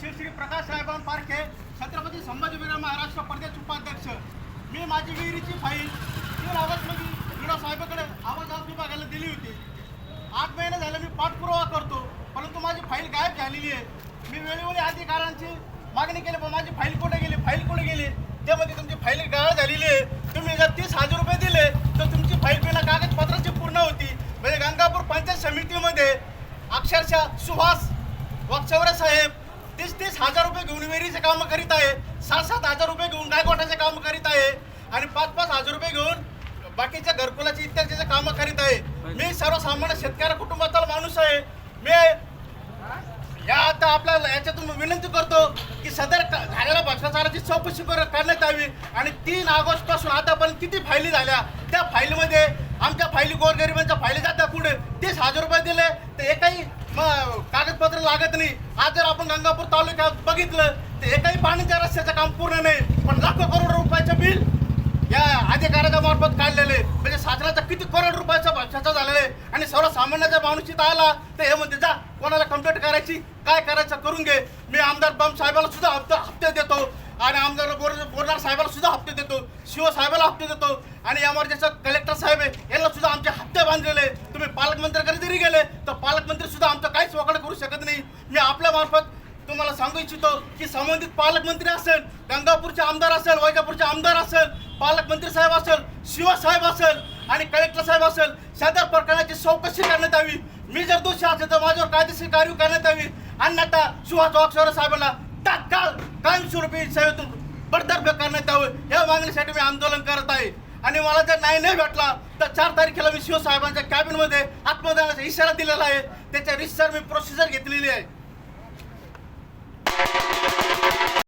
श्री प्रकाश साहेबां पारखे छत्रपती संभाजीनगर महाराष्ट्र प्रदेश उपाध्यक्ष. मी माझी विहिरीची फाईल तीन ऑगस्टमध्ये क्रीडा साहेबाकडे आवाज विभागाला दिली होती. आठ महिने झाले मी पाठपुरावा करतो परंतु माझी फाईल गायब झालेली आहे. मी वेळोवेळी अधिकाऱ्यांची मागणी केली पण माझी फाईल कुठे गेली? फाईल कुठे गेली? त्यामध्ये तुमची फाईल गाळ झालेली आहे. तुम्ही जर तीस हजार रुपये दिले तर तुमची फाईल बिना कागदपत्राची पूर्ण होती. म्हणजे गंगापूर पंचायत समितीमध्ये अक्षरशः सुहास वाकचौरे साहेब तीस तीस हजार रुपये घेऊन विहिरीचे कामं करीत आहे. सात सात हजार रुपये घेऊन गायकवाटाचे कामं करीत आहे. आणि पाच पाच हजार रुपये घेऊन बाकीच्या घरकुलाची इत्यादीचे कामं करीत आहे. मी सर्वसामान्य शेतकरी कुटुंबाचा माणूस आहे. मी या आता आपल्याला याच्यातून विनंती करतो की सदर झालेल्या भ्रष्टाचाराची चौकशी करण्यात यावी. आणि तीन ऑगस्टपासून आतापर्यंत किती फायली झाल्या? त्या फाईलमध्ये आमच्या फायली गोरगरिबांच्या फायली जात्या पुढे तीस हजार रुपये दिले. तर एकही कागदपत्र लागत नाही. आज जर आपण गंगापूर तालुक्यात बघितलं तर एकही पाण्याच्या रस्त्याचं काम पूर्ण नाही. पण लाखो करोड रुपयाचं बिल या अधिकाऱ्याच्या मार्फत काढलेले म्हणजे साजराचा किती करोड रुपयाचा भ्रष्टाचार झालेला आहे. आणि सर्वसामान्याच्या माणूस आला तर हे म्हणते जा कोणाला कंप्लेंट करायची काय करायचं करून घे. मी आमदार बम साहेबाला सुद्धा हप्ते हप्ते देतो. आणि आमदार बोर बोरदार साहेबाला सुद्धा हप्ते देतो. शिव साहेबाला हप्ते देतो. आणि यावर कलेक्टर साहेब आहे यांना सुद्धा आमचे हप्ते बांधलेले तुम्ही पालकमंत्र्याकडे जरी गेले तर पालकमंत्री सुद्धा आमचं काहीच वकडे करू शकत नाही. मी आपल्या मार्फत तुम्हाला सांगू इच्छितो की संबंधित पालकमंत्री असेल गंगापूरचे आमदार असेल वैजापूरचे आमदार असेल पालकमंत्री साहेब असेल शिवसाहेब असेल आणि कलेक्टर साहेब असेल सदर प्रकरणाची चौकशी करण्यात यावी. मी जर दोषी असेल तर माझ्यावर कायदेशीर कारवाई करण्यात यावी. अन्यथा सुहास वागसोरे साहेबांना तात्काळ कायमस्वरूपी सेवेतून बडतर्फ करण्यात यावं. या मागणीसाठी मी आंदोलन करत आहे. आणि मला जर नाही नाही भेटला तर चार तारखेला मी शिवसाहेबांच्या कॅबिनमध्ये आत्मदानाचा इशारा दिलेला आहे. त्याच्या रिस्टर मी प्रोसिजर घेतलेली आहे.